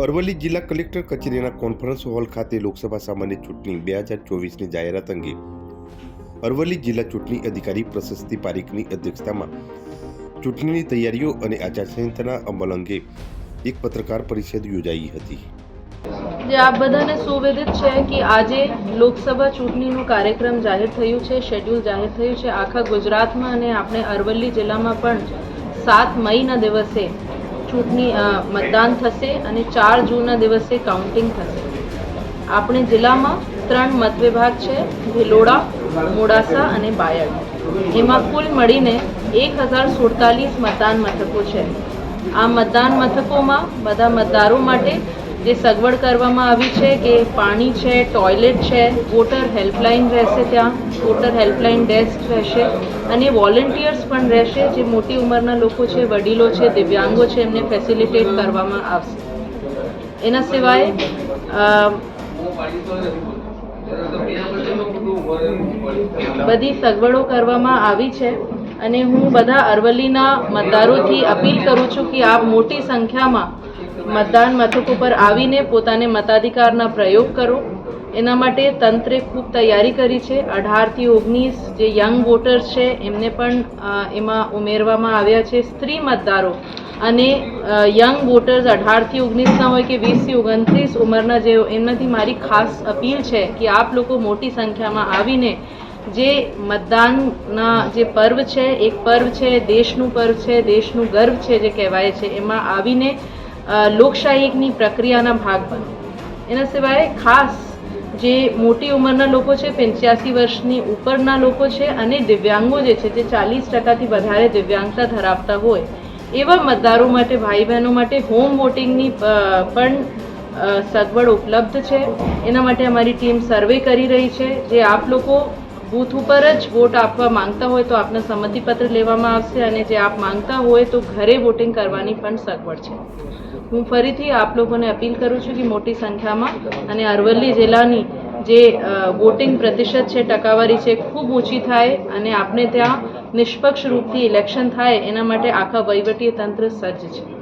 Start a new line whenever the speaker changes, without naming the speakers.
અરવલ્લી જિલ્લા કલેક્ટર કચેરીના conference hall ખાતે લોકસભા સામાન્ય ચૂંટણી બે હજાર ચોવીસની જાહેરાત અંગે અરવલ્લી જિલ્લા ચૂંટણી અધિકારી પ્રશસ્તિ પારીખની અધ્યક્ષતામાં ચૂંટણીની તૈયારીઓ અને આચારસંહિતાના અમલ અંગે એક પત્રકાર પરિષદ યોજાઈ હતી.
જે આપ બધાને સુવેદિત છે કે આજે લોકસભા ચૂંટણીનું કાર્યક્રમ જાહેર થયું છે શેડ્યુલ જાહેર થયું છે. આખા ગુજરાતમાં અને આપણે અરવલ્લી જિલ્લામાં પણ સાત મઈના દિવસે ચૂંટણી મતદાન થશે અને ચાર જૂનના દિવસે કાઉન્ટિંગ થશે. આપણે જિલ્લામાં ત્રણ મત વિભાગ છે, ભિલોડા, મોડાસા અને બાયડ. એમાં કુલ મળીને એક હજાર સુડતાલીસ મતદાન મથકો છે. આ મતદાન મથકોમાં બધા મતદારો માટે જે સગવડ કરવામાં આવી છે કે પાણી છે ટોયલેટ છે વોટર હેલ્પલાઇન રહેશે ત્યાં વોટર હેલ્પલાઇન ડેસ્ક રહેશે અને વોલેન્ટિયર્સ પણ રહેશે જે મોટી ઉંમરના લોકો છે, વડીલો છે, દિવ્યાંગો છે, એમને ફેસિલિટેટ કરવામાં આવશે. એના સિવાય બધી સગવડો કરવામાં આવી છે અને હું બધા અરવલ્લીના મતદારોથી અપીલ કરું છું કે આપ મોટી સંખ્યામાં મતદાન મથક ઉપર આવીને પોતાને મતાધિકારના પ્રયોગ કરો. એના માટે તંત્રે ખૂબ તૈયારી કરી છે. અઢારથી ઓગણીસ જે યંગ વોટર્સ છે, એમને પણ એમાં ઉમેરવામાં આવ્યા છે સ્ત્રી મતદારો. અને યંગ વોટર્સ અઢારથી ઓગણીસના હોય કે વીસથી ઓગણત્રીસ ઉંમરના જે એમનાથી મારી ખાસ અપીલ છે કે આપ લોકો મોટી સંખ્યામાં આવીને જે મતદાનના જે પર્વ છે, એક પર્વ છે, દેશનું પર્વ છે, દેશનું ગર્વ છે જે કહેવાય છે, એમાં આવીને લોકશાહીની પ્રક્રિયાના ભાગ બનો. એના સિવાય ખાસ જે મોટી ઉંમરના લોકો છે, પંચ્યાસી વર્ષની ઉપરના લોકો છે અને દિવ્યાંગો જે છે, જે ચાલીસ ટકાથી વધારે દિવ્યાંગતા ધરાવતા હોય, એવા મતદારો માટે ભાઈ બહેનો માટે હોમ વોટિંગની પણ સગવડ ઉપલબ્ધ છે. એના માટે અમારી ટીમ સર્વે કરી રહી છે, જે આપ લોકો બૂથ ઉપર જ વોટ આપવા માંગતા હોય તો આપના સંમતિપત્ર લેવામાં આવશે અને જે આપ માંગતા હોય તો ઘરે વોટિંગ કરવાની પણ સગવડ છે. હું ફરીથી આપ લોકોને અપીલ કરું છું કે મોટી સંખ્યામાં અને અરવલ્લી જિલ્લાની જે વોટિંગ પ્રતિશત છે, ટકાવારી છે, ખૂબ ઊંચી થાય અને આપણે ત્યાં નિષ્પક્ષ રૂપથી ઇલેક્શન થાય એના માટે આખા વહીવટી તંત્ર સજ્જ છે.